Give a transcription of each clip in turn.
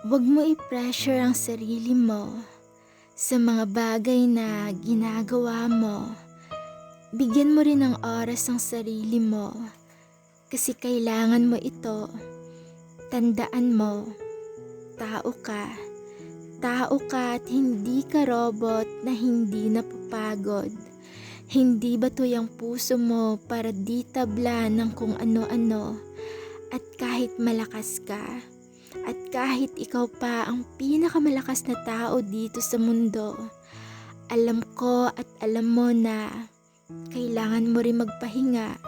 Huwag mo i-pressure ang sarili mo sa mga bagay na ginagawa mo. Bigyan mo rin ng oras ang sarili mo kasi kailangan mo ito. Tandaan mo, tao ka. Tao ka at hindi ka robot na hindi napapagod. Hindi ba to yung puso mo para di tabla ng kung ano-ano? At kahit malakas ka, at kahit ikaw pa ang pinakamalakas na tao dito sa mundo, alam ko at alam mo na kailangan mo rin magpahinga.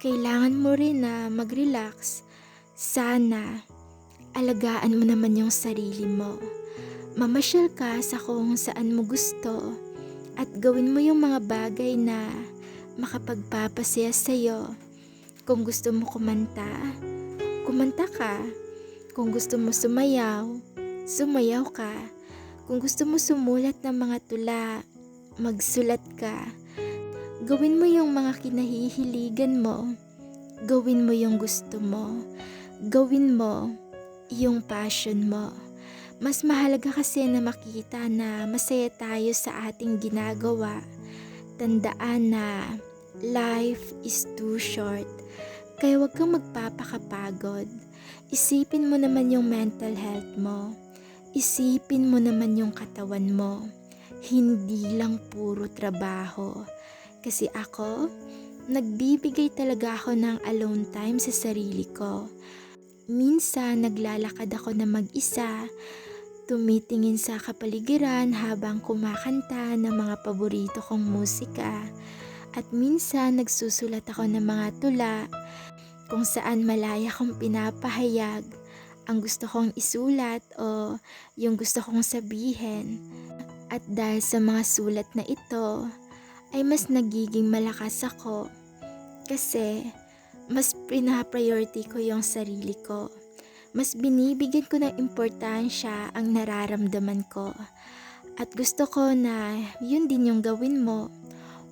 Kailangan mo rin na mag-relax. Sana, alagaan mo naman yung sarili mo. Mamasyal ka sa kung saan mo gusto at gawin mo yung mga bagay na makapagpapasaya sa'yo. Kung gusto mo kumanta, kumanta ka. Kung gusto mo sumayaw, sumayaw ka. Kung gusto mo sumulat ng mga tula, magsulat ka. Gawin mo yung mga kinahihiligan mo. Gawin mo yung gusto mo. Gawin mo yung passion mo. Mas mahalaga kasi na makita na masaya tayo sa ating ginagawa. Tandaan na life is too short. Kaya huwag kang magpapakapagod. Isipin mo naman yung mental health mo. Isipin mo naman yung katawan mo. Hindi lang puro trabaho. Kasi ako, nagbibigay talaga ako ng alone time sa sarili ko. Minsan naglalakad ako na mag-isa, tumitingin sa kapaligiran habang kumakanta ng mga paborito kong musika. At minsan nagsusulat ako ng mga tula kung saan malaya kong pinapahayag ang gusto kong isulat o yung gusto kong sabihin. At dahil sa mga sulat na ito, ay mas nagiging malakas ako kasi mas pinapriority ko yung sarili ko. Mas binibigyan ko ng importansya ang nararamdaman ko. At gusto ko na yun din yung gawin mo.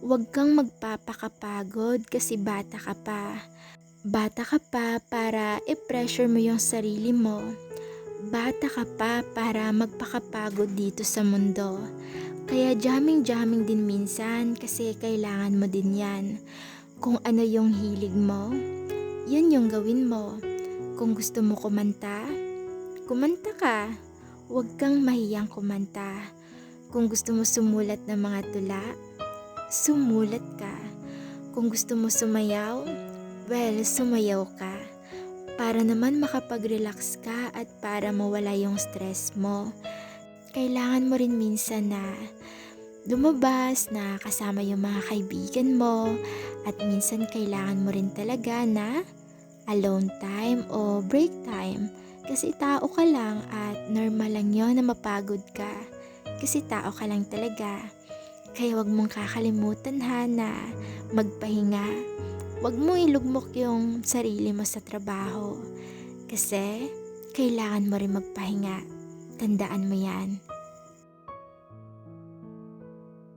Huwag kang magpapakapagod kasi bata ka pa. Bata ka pa para i-pressure mo yung sarili mo. Bata ka pa para magpakapagod dito sa mundo. Kaya jamming-jamming din minsan kasi kailangan mo din yan. Kung ano yung hilig mo, yun yung gawin mo. Kung gusto mo kumanta, kumanta ka. Huwag kang mahiyang kumanta. Kung gusto mo sumulat ng mga tula, sumulat ka. Kung gusto mo sumayaw, well, sumayaw ka. Para naman makapag-relax ka at para mawala yung stress mo. Kailangan mo rin minsan na lumabas na kasama yung mga kaibigan mo at minsan kailangan mo rin talaga na alone time o break time kasi tao ka lang at normal lang yon na mapagod ka kasi tao ka lang talaga. Kaya wag mong kakalimutan ha na magpahinga. Wag mo ilugmok yung sarili mo sa trabaho kasi kailangan mo rin magpahinga. Tandaan mo yan.